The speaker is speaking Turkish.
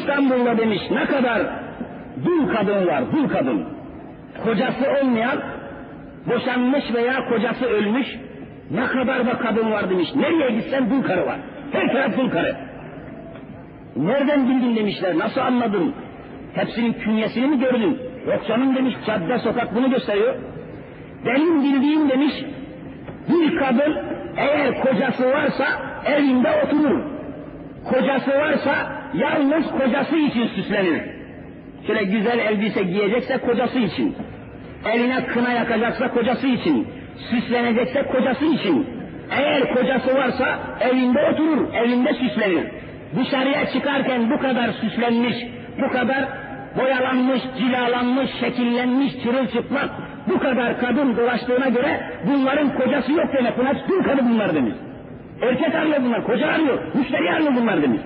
İstanbul'da demiş ne kadar dul kadın var, dul kadın. Kocası olmayan, boşanmış veya kocası ölmüş, ne kadar da kadın var demiş. Nereye gitsen dul karı var. Her taraf dul karı. Nereden bildin demişler, nasıl anladın? Hepsinin künyesini mi gördün? Yok canım demiş, cadde sokak bunu gösteriyor. Benim bildiğim demiş, bir kadın eğer kocası varsa evinde oturur. Kocası varsa yalnız kocası için süslenir. Şöyle güzel elbise giyecekse kocası için. Eline kına yakacaksa kocası için. Süslenecekse kocası için. Eğer kocası varsa evinde oturur, evinde süslenir. Dışarıya çıkarken bu kadar süslenmiş, bu kadar boyalanmış, cilalanmış, şekillenmiş, çırılçıplak, bu kadar kadın dolaştığına göre bunların kocası yok demek. Bunlar dul kadın bunlar demiş. Erkek arıyor bunlar, koca arıyor, müşteri arıyor bunlar demiş.